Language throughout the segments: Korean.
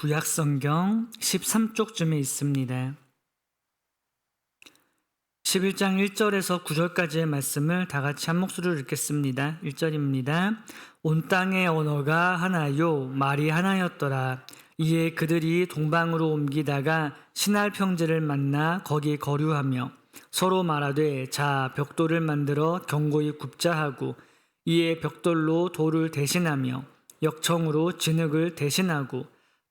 구약성경 13쪽쯤에 있습니다. 11장 1절에서 9절까지의 말씀을 다 같이 한 목소리로 읽겠습니다. 1절입니다. 온 땅의 언어가 하나요, 말이 하나였더라. 이에 그들이 동방으로 옮기다가 신할 평지를 만나 거기 거류하며 서로 말하되 자 벽돌을 만들어 견고히 굽자 하고 이에 벽돌로 돌을 대신하며 역청으로 진흙을 대신하고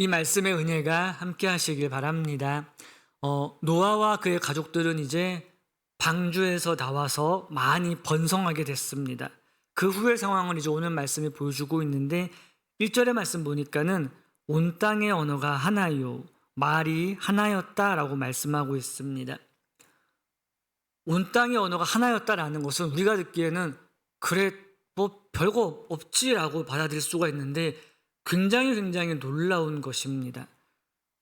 이 말씀의 은혜가 함께 하시길 바랍니다. 어, 노아와 그의 가족들은 이제 방주에서 나와서 많이 번성하게 됐습니다. 그 후의 상황을 이제 오늘 말씀이 보여주고 있는데 1절의 말씀 보니까는 온 땅의 언어가 하나요, 말이 하나였다라고 말씀하고 있습니다. 온 땅의 언어가 하나였다라는 것은 우리가 듣기에는 그래 뭐 별거 없지라고 받아들일 수가 있는데 굉장히 굉장히 놀라운 것입니다.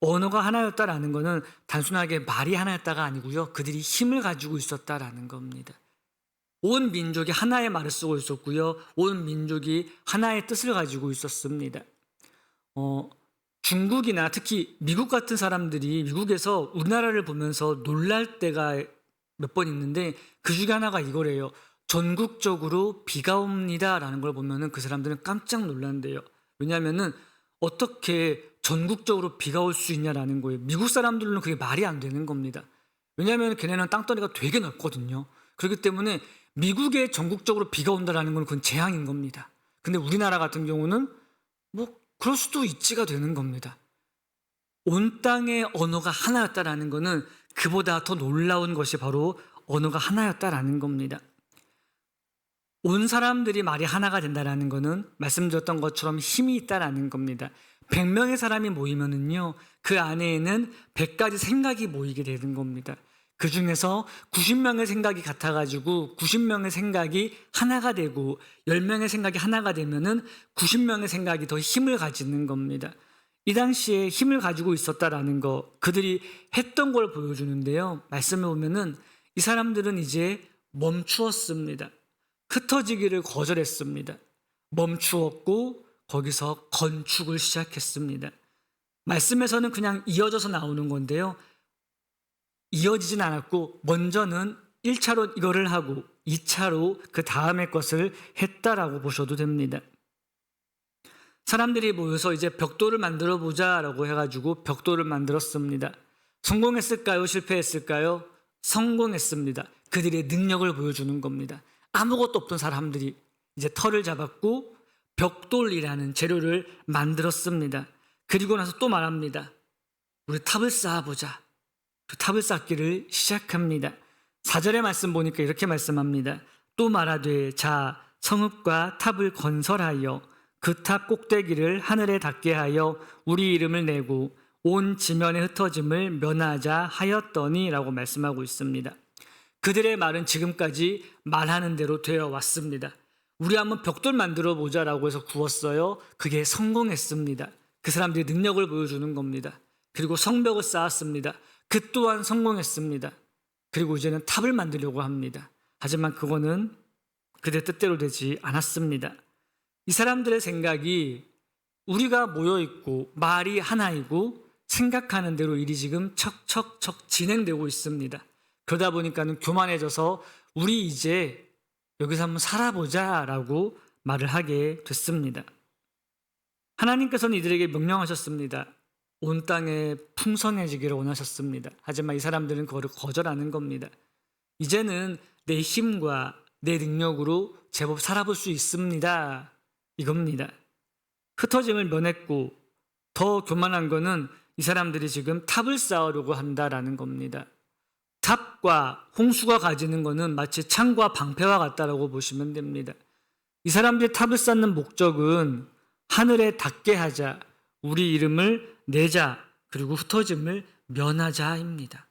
언어가 하나였다라는 것은 단순하게 말이 하나였다가 아니고요. 그들이 힘을 가지고 있었다라는 겁니다. 온 민족이 하나의 말을 쓰고 있었고요. 온 민족이 하나의 뜻을 가지고 있었습니다. 어, 중국이나 특히 미국 같은 사람들이 미국에서 우리나라를 보면서 놀랄 때가 몇 번 있는데 그 중에 하나가 이거래요. 전국적으로 비가 옵니다라는 걸 보면은 그 사람들은 깜짝 놀란대요. 왜냐하면은 어떻게 전국적으로 비가 올 수 있냐라는 거예요. 미국 사람들은 그게 말이 안 되는 겁니다. 왜냐하면 걔네는 땅덩이가 되게 넓거든요. 그렇기 때문에 미국에 전국적으로 비가 온다라는 건 그건 재앙인 겁니다. 근데 우리나라 같은 경우는 뭐 그럴 수도 있지가 되는 겁니다. 온 땅의 언어가 하나였다라는 것은 그보다 더 놀라운 것이 바로 언어가 하나였다라는 겁니다. 온 사람들이 말이 하나가 된다라는 것은 말씀드렸던 것처럼 힘이 있다라는 겁니다. 100명의 사람이 모이면은요, 그 안에는 100가지 생각이 모이게 되는 겁니다. 그 중에서 90명의 생각이 같아가지고 90명의 생각이 하나가 되고 10명의 생각이 하나가 되면은 90명의 생각이 더 힘을 가지는 겁니다. 이 당시에 힘을 가지고 있었다라는 거, 그들이 했던 걸 보여주는데요. 말씀해 보면은 이 사람들은 이제 멈추었습니다. 흩어지기를 거절했습니다. 멈추었고 거기서 건축을 시작했습니다. 말씀에서는 그냥 이어져서 나오는 건데요. 이어지진 않았고 먼저는 1차로 이거를 하고 2차로 그 다음의 것을 했다라고 보셔도 됩니다. 사람들이 모여서 이제 벽돌을 만들어 보자라고 해가지고 벽돌을 만들었습니다. 성공했을까요? 실패했을까요? 성공했습니다. 그들의 능력을 보여주는 겁니다. 아무것도 없던 사람들이 이제 털을 잡았고 벽돌이라는 재료를 만들었습니다. 그리고 나서 또 말합니다. 우리 탑을 쌓아보자. 그 탑을 쌓기를 시작합니다. 사절의 말씀 보니까 이렇게 말씀합니다. 또 말하되 자 성읍과 탑을 건설하여 그 탑 꼭대기를 하늘에 닿게 하여 우리 이름을 내고 온 지면에 흩어짐을 면하자 하였더니라고 말씀하고 있습니다. 그들의 말은 지금까지 말하는 대로 되어 왔습니다. 우리 한번 벽돌 만들어 보자라고 해서 구웠어요. 그게 성공했습니다. 그 사람들이 능력을 보여주는 겁니다. 그리고 성벽을 쌓았습니다. 그 또한 성공했습니다. 그리고 이제는 탑을 만들려고 합니다. 하지만 그거는 그들 뜻대로 되지 않았습니다. 이 사람들의 생각이 우리가 모여 있고 말이 하나이고 생각하는 대로 일이 지금 척척척 진행되고 있습니다. 그러다 보니까는 교만해져서 우리 이제 여기서 한번 살아보자라고 말을 하게 됐습니다. 하나님께서는 이들에게 명령하셨습니다. 온 땅에 풍성해지기를 원하셨습니다. 하지만 이 사람들은 그거를 거절하는 겁니다. 이제는 내 힘과 내 능력으로 제법 살아볼 수 있습니다. 이겁니다. 흩어짐을 면했고 더 교만한 거는 이 사람들이 지금 탑을 쌓으려고 한다라는 겁니다. 탑과 홍수가 가지는 거는 마치 창과 방패와 같다라고 보시면 됩니다. 이 사람들이 탑을 쌓는 목적은 하늘에 닿게 하자, 우리 이름을 내자, 그리고 흩어짐을 면하자입니다.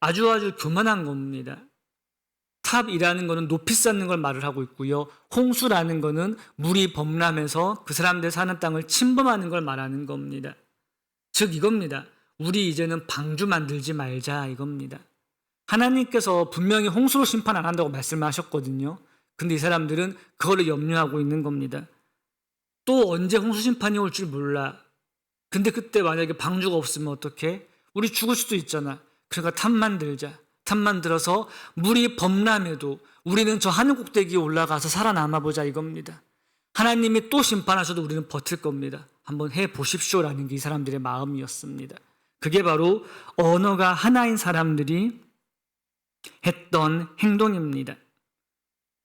아주 아주 교만한 겁니다. 탑이라는 것은 높이 쌓는 걸 말을 하고 있고요. 홍수라는 것은 물이 범람해서 그 사람들 사는 땅을 침범하는 걸 말하는 겁니다. 즉 이겁니다. 우리 이제는 방주 만들지 말자 이겁니다. 하나님께서 분명히 홍수로 심판 안 한다고 말씀하셨거든요. 근데 이 사람들은 그거를 염려하고 있는 겁니다. 또 언제 홍수 심판이 올 줄 몰라. 근데 그때 만약에 방주가 없으면 어떡해? 우리 죽을 수도 있잖아. 그러니까 탑 만들자. 탑 만들어서 물이 범람해도 우리는 저 하늘 꼭대기에 올라가서 살아남아 보자 이겁니다. 하나님이 또 심판하셔도 우리는 버틸 겁니다. 한번 해 보십시오라는 게 이 사람들의 마음이었습니다. 그게 바로 언어가 하나인 사람들이 했던 행동입니다.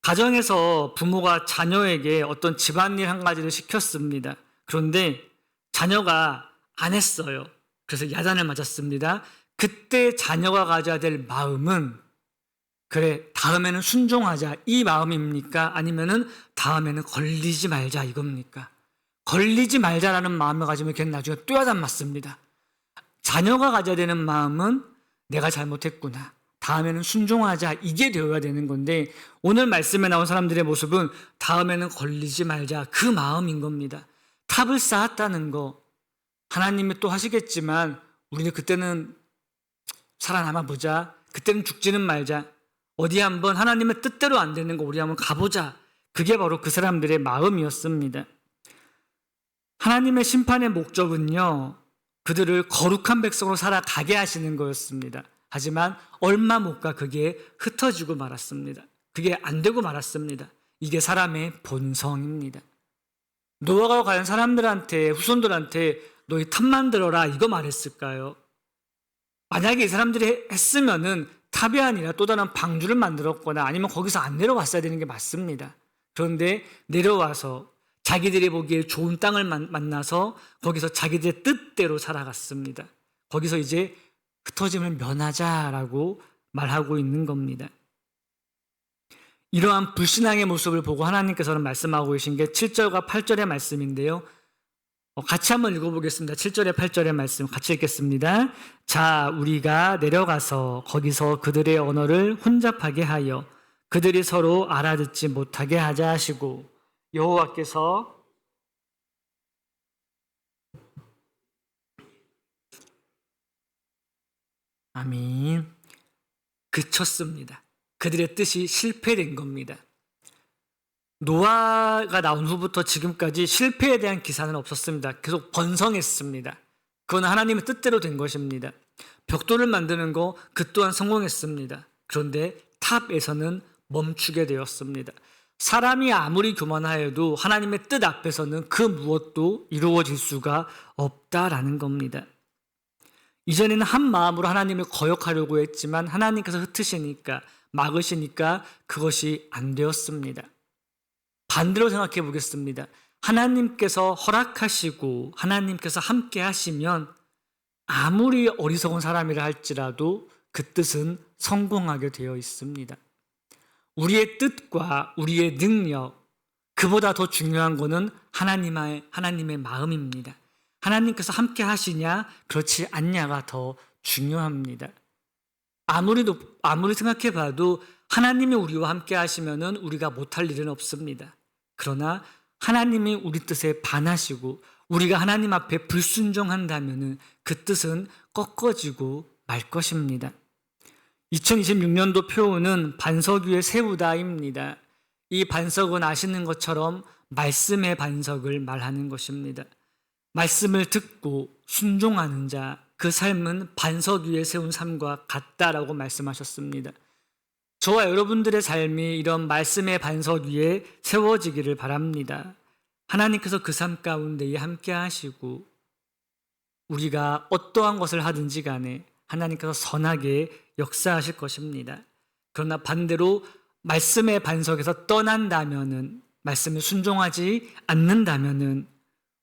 가정에서 부모가 자녀에게 어떤 집안일 한 가지를 시켰습니다. 그런데 자녀가 안 했어요. 그래서 야단을 맞았습니다. 그때 자녀가 가져야 될 마음은 그래 다음에는 순종하자 이 마음입니까? 아니면은 다음에는 걸리지 말자 이겁니까? 걸리지 말자라는 마음을 가지면 걔는 나중에 또 야단 맞습니다. 자녀가 가져야 되는 마음은 내가 잘못했구나. 다음에는 순종하자 이게 되어야 되는 건데 오늘 말씀에 나온 사람들의 모습은 다음에는 걸리지 말자 그 마음인 겁니다. 탑을 쌓았다는 거 하나님이 또 하시겠지만 우리는 그때는 살아남아 보자. 그때는 죽지는 말자. 어디 한번 하나님의 뜻대로 안 되는 거 우리 한번 가보자. 그게 바로 그 사람들의 마음이었습니다. 하나님의 심판의 목적은요, 그들을 거룩한 백성으로 살아가게 하시는 거였습니다. 하지만 얼마 못 가 그게 흩어지고 말았습니다. 그게 안 되고 말았습니다. 이게 사람의 본성입니다. 노아가 과연 사람들한테, 후손들한테 너희 탑 만들어라 이거 말했을까요? 만약에 이 사람들이 했으면은 탑이 아니라 또 다른 방주를 만들었거나 아니면 거기서 안 내려왔어야 되는 게 맞습니다. 그런데 내려와서 자기들이 보기에 좋은 땅을 만나서 거기서 자기들의 뜻대로 살아갔습니다. 거기서 이제 흩어짐을 면하자라고 말하고 있는 겁니다. 이러한 불신앙의 모습을 보고 하나님께서는 말씀하고 계신 게 7절과 8절의 말씀인데요. 어, 같이 한번 읽어보겠습니다. 7절에 8절의 말씀 같이 읽겠습니다. 자, 우리가 내려가서 거기서 그들의 언어를 혼잡하게 하여 그들이 서로 알아듣지 못하게 하자 하시고 여호와께서 아민 그쳤습니다. 그들의 뜻이 실패된 겁니다. 노아가 나온 후부터 지금까지 실패에 대한 기사는 없었습니다. 계속 번성했습니다. 그건 하나님의 뜻대로 된 것입니다. 벽돌을 만드는 거 그 또한 성공했습니다. 그런데 탑에서는 멈추게 되었습니다. 사람이 아무리 교만하여도 하나님의 뜻 앞에서는 그 무엇도 이루어질 수가 없다라는 겁니다. 이전에는 한 마음으로 하나님을 거역하려고 했지만 하나님께서 흩으시니까 막으시니까 그것이 안 되었습니다. 반대로 생각해 보겠습니다. 하나님께서 허락하시고 하나님께서 함께 하시면 아무리 어리석은 사람이라 할지라도 그 뜻은 성공하게 되어 있습니다. 우리의 뜻과 우리의 능력, 그보다 더 중요한 것은 하나님의, 하나님의 마음입니다. 하나님께서 함께 하시냐, 그렇지 않냐가 더 중요합니다. 아무리, 아무리 생각해 봐도 하나님이 우리와 함께 하시면은 우리가 못할 일은 없습니다. 그러나 하나님이 우리 뜻에 반하시고 우리가 하나님 앞에 불순종한다면 그 뜻은 꺾어지고 말 것입니다. 2026년도 표어는 반석 위에 세우다입니다. 이 반석은 아시는 것처럼 말씀의 반석을 말하는 것입니다. 말씀을 듣고 순종하는 자, 그 삶은 반석 위에 세운 삶과 같다라고 말씀하셨습니다. 저와 여러분들의 삶이 이런 말씀의 반석 위에 세워지기를 바랍니다. 하나님께서 그 삶 가운데에 함께 하시고 우리가 어떠한 것을 하든지 간에 하나님께서 선하게 역사하실 것입니다. 그러나 반대로 말씀의 반석에서 떠난다면은 말씀에 순종하지 않는다면은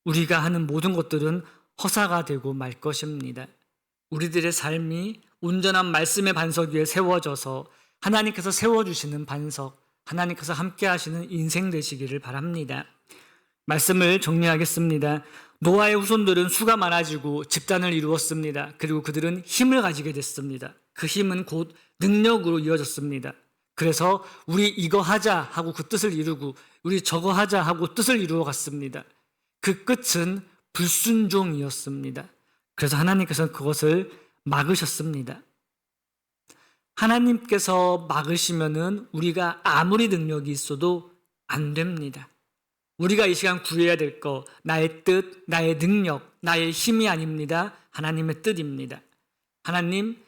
우리가 하는 모든 것들은 허사가 되고 말 것입니다. 우리들의 삶이 온전한 말씀의 반석 위에 세워져서 하나님께서 세워주시는 반석, 하나님께서 함께 하시는 인생 되시기를 바랍니다. 말씀을 정리하겠습니다. 노아의 후손들은 수가 많아지고 집단을 이루었습니다. 그리고 그들은 힘을 가지게 됐습니다. 그 힘은 곧 능력으로 이어졌습니다. 그래서 우리 이거 하자 하고 그 뜻을 이루고 우리 저거 하자 하고 뜻을 이루어 갔습니다. 그 끝은 불순종이었습니다. 그래서 하나님께서 그것을 막으셨습니다. 하나님께서 막으시면은 우리가 아무리 능력이 있어도 안 됩니다. 우리가 이 시간 구해야 될 거, 나의 뜻, 나의 능력, 나의 힘이 아닙니다. 하나님의 뜻입니다. 하나님,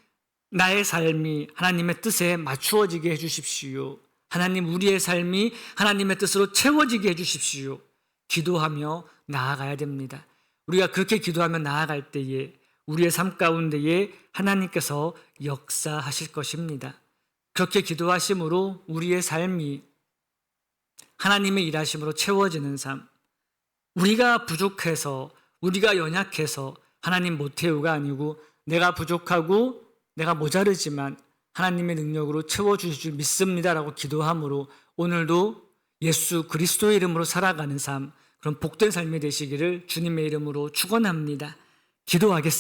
나의 삶이 하나님의 뜻에 맞추어지게 해주십시오. 하나님, 우리의 삶이 하나님의 뜻으로 채워지게 해주십시오. 기도하며 나아가야 됩니다. 우리가 그렇게 기도하며 나아갈 때에 우리의 삶 가운데에 하나님께서 역사하실 것입니다. 그렇게 기도하심으로 우리의 삶이 하나님의 일하심으로 채워지는 삶. 우리가 부족해서, 우리가 연약해서 하나님 못해요가 아니고 내가 부족하고 내가 모자르지만 하나님의 능력으로 채워주실 줄 믿습니다라고 기도함으로 오늘도 예수 그리스도의 이름으로 살아가는 삶, 그런 복된 삶이 되시기를 주님의 이름으로 축원합니다. 기도하겠습니다.